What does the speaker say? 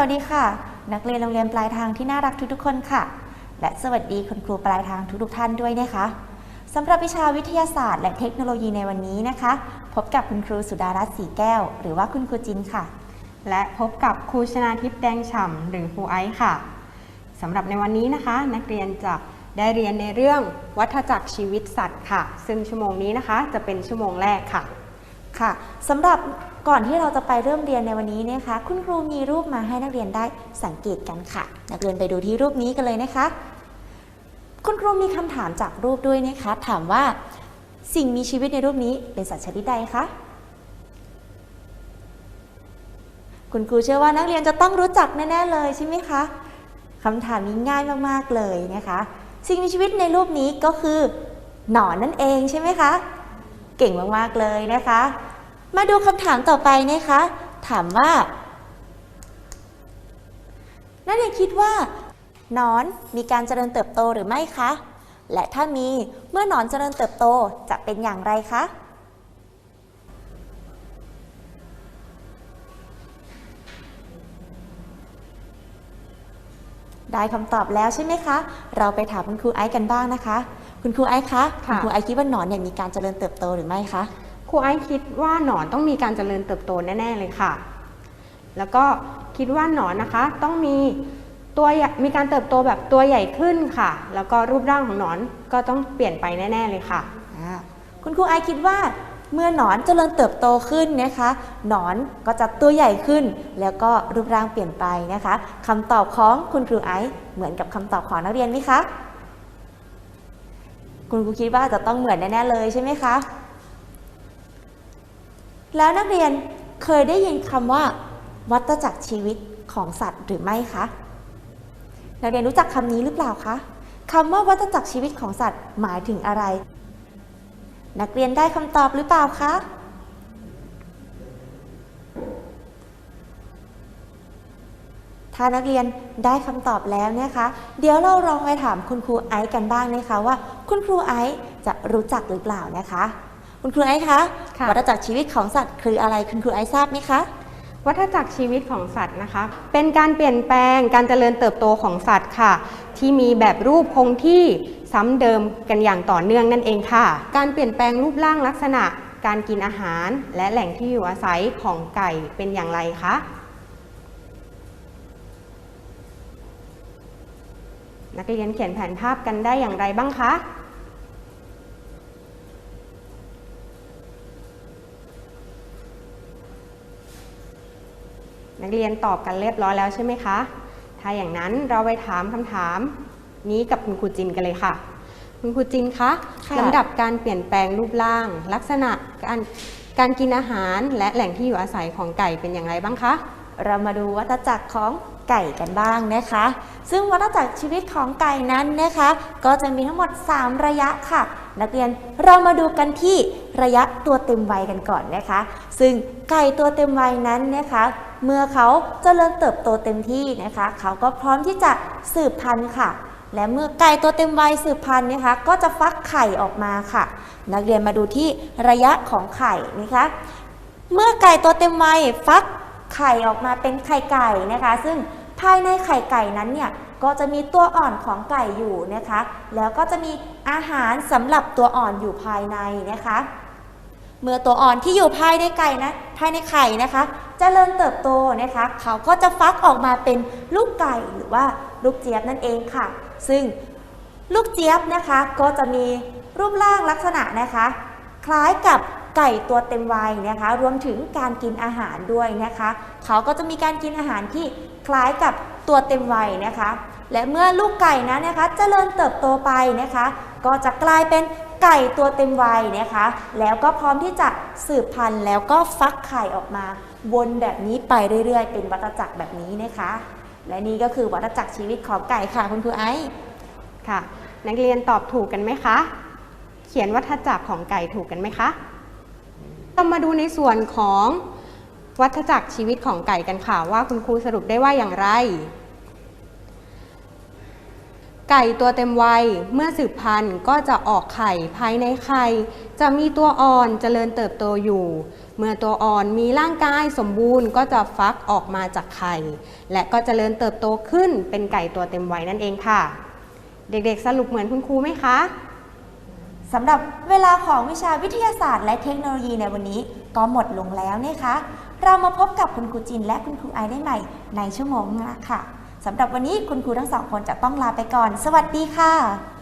วัสดีค่ะ นักเรียนโรงเรียนปลายทางที่น่ารักทุกๆคนค่ะ และสวัสดีคุณครูปลายทางทุกๆท่านด้วยนะคะสำหรับวิชาวิทยาศาสตร์ และเทคโนโลยีในวันนี้นะคะ พบกับคุณครูสุดารัตน์สีแก้ว หรือว่าคุณครูจินค่ะ และพบกับครูชนาทิพย์แดงฉ่ำหรือครูไอซ์ค่ะสำหรับในวันนี้นะคะ นักเรียนจะได้เรียนในเรื่องวัฏจักรชีวิตสัตว์ค่ะ ซึ่งชั่วโมงนี้นะคะ จะเป็นชั่วโมงแรกค่ะค่ะสำหรับ ก่อนที่เราจะไปเริ่มเรียนในวันนี้นะคะ คุณครูมีรูปมาให้นักเรียนได้สังเกตกันค่ะ นักเรียนไปดูที่รูปนี้กันเลยนะคะ คุณครูมีคำถามจากรูปด้วยนะคะ ถามว่าสิ่งมีชีวิตในรูปนี้เป็นสัตว์ชนิดใดคะคุณครูเชื่อว่านักเรียนจะต้องรู้จักแน่ๆเลยใช่ไหมคะคำถามนี้ง่ายมากๆเลยนะคะ สิ่งมีชีวิตในรูปนี้ก็คือหนอนนั่นเองใช่ไหมคะ เก่งมากๆเลยนะคะ มาดูคำถามต่อไปนะคะ ถามว่านักเรียนคิดว่าหนอนมีการเจริญเติบโตหรือไม่คะ และถ้ามีเมื่อหนอนเจริญเติบโตจะเป็นอย่างไรคะได้คำตอบแล้วใช่ไหมคะ เราไปถามคุณครูไอซ์กันบ้างนะคะ คุณครูไอซ์คะ คุค่ะณครูไอซ์คิดว่าหนอนเนี่ยมีการเจริญเติบโตหรือไม่คะ ครูไอซ์คิดว่าหนอนต้องมีการเจริญเติบโตแน่ๆเลยค่ะ แล้วก็คิดว่าหนอนนะคะต้องมีตัวมีการเติบโตแบบตัวใหญ่ขึ้นค่ะ แล้วก็รูปร่างของหนอนก็ต้องเปลี่ยนไปแน่ ๆเลยค่ะ คุณครูไอคิดว่าเมื่อหนอนเจริญเติบโตขึ้นนะคะ หนอนก็จะตัวใหญ่ขึ้น แล้วก็รูปร่างเปลี่ยนไปนะคะคำตอบของคุณครูไอซ์เหมือนกับคำตอบของนักเรียนไหมคะ คุณครูคิดว่าจะต้องเหมือนแน่ๆเลยใช่ไหมคะ แล้วนักเรียนเคยได้ยินคำว่า วัฏจักรชีวิตของสัตว์หรือไม่คะนักเรียนรู้จักคำนี้หรือเปล่าคะคำว่าวัฏจักรชีวิตของสัตว์หมายถึงอะไร นักเรียนได้คำตอบหรือเปล่าคะถ้านักเรียนได้คำตอบแล้วนะคะ เดี๋ยวเราลองไปถามคุณครูไอซ์กันบ้างนะคะว่า คุณครูไอซ์จะรู้จักหรือเปล่านะคะ คุณครูไอซ์คะค่ะ วัฏจักรชีวิตของสัตว์ คืออะไรคุณครูไอซ์ทราบไหมคะ วัฏจักรชีวิตของสัตว์นะคะ เป็นการเปลี่ยนแปลงการเจริญเติบโตของสัตว์ค่ะ ที่มีแบบรูปคงที่ซ้ำเดิมกันอย่างต่อเนื่องนั่นเองค่ะ การเปลี่ยนแปลงรูปร่างลักษณะ การกินอาหาร และแหล่งที่อยู่อาศัยของไก่เป็นอย่างไรคะ นักเรียนเขียนแผนภาพกันได้อย่างไรบ้างคะ นักเรียนตอบกันเรียบร้อยแล้วใช่ไหมคะ ถ้าอย่างนั้นเราไปถามคำถามนี้กับคุณครูจินกันเลยค่ะ คุณครูจินคะค่ะลำดับการเปลี่ยนแปลงรูปร่าง ลักษณะการการกินอาหารและแหล่งที่อยู่อาศัยของไก่เป็นอย่างไรบ้างคะ เรามาดูวัฏจักรของไก่กันบ้างนะคะ ซึ่งวัฏจักรชีวิตของไก่นั้นนะคะ ก็จะมีทั้งหมด 3 ระยะค่ะ นักเรียนเรามาดูกันที่ระยะตัวเต็มวัยกันก่อนนะคะ ซึ่งไก่ตัวเต็มวัยนั้นนะคะ เมื่อเขาเจริญเติบโตเต็มที่นะคะ เขาก็พร้อมที่จะสืบพันธุ์ค่ะ และเมื่อไก่ตัวเต็มวัยสืบพันธุ์นะคะ ก็จะฟักไข่ออกมาค่ะ นักเรียนมาดูที่ระยะของไข่นะคะ เมื่อไก่ตัวเต็มวัยฟักไข่ออกมาเป็นไข่ไก่นะคะ ซึ่งภายในไข่ไก่นั้นเนี่ยก็จะมีตัวอ่อนของไก่อยู่นะคะ แล้วก็จะมีอาหารสำหรับตัวอ่อนอยู่ภายในนะคะ เมื่อตัวอ่อนที่อยู่ภายในไก่นะภายในไข่นะคะจเจริญเติบโตนะคะ เขาก็จะฟักออกมาเป็นลูกไก่หรือว่าลูกเจี๊ยบนั่นเองค่ะ ซึ่งลูกเจี๊ยบนะคะก็จะมีรูปร่างลักษณะนะคะ คล้ายกับไก่ตัวเต็มวัยนะคะ รวมถึงการกินอาหารด้วยนะคะ เขาก็จะมีการกินอาหารที่คล้ายกับตัวเต็มวัยนะคะ และเมื่อลูกไก่นั้นนะคะเจริญเติบโตไปนะคะ ก็จะกลายเป็น ไก่ตัวเต็มวัยนะคะ แล้วก็พร้อมที่จะสืบพันธุ์แล้วก็ฟักไข่ออกมา วนแบบนี้ไปเรื่อย ๆ เป็นวัฏจักรแบบนี้นะคะ และนี่ก็คือวัฏจักรชีวิตของไก่ค่ะคุณครูไอซ์ค่ะ นักเรียนตอบถูกกันไหมคะ เขียนวัฏจักรของไก่ถูกกันไหมคะเรามาดูในส่วนของวัฏจักรชีวิตของไก่กันค่ะ ว่าคุณครูสรุปได้ว่าอย่างไร ไก่ตัวเต็มวัยเมื่อสืบพันธุ์ก็จะออกไข่ภายในไข่ จะมีตัวอ่อนเจริญเติบโตอยู่ เมื่อตัวอ่อนมีร่างกายสมบูรณ์ก็จะฟักออกมาจากไข่ และก็เจริญเติบโตขึ้นเป็นไก่ตัวเต็มวัยนั่นเองค่ะ เด็กๆสรุปเหมือนคุณครูไหมคะสำหรับเวลาของวิชาวิทยาศาสตร์และเทคโนโลยีในวันนี้ก็หมดลงแล้วนะคะ เรามาพบกับคุณครูจินและคุณครูไอได้ใหม่ในชั่วโมงหน้าค่ะ สำหรับวันนี้คุณครูทั้งสองคนจะต้องลาไปก่อน สวัสดีค่ะ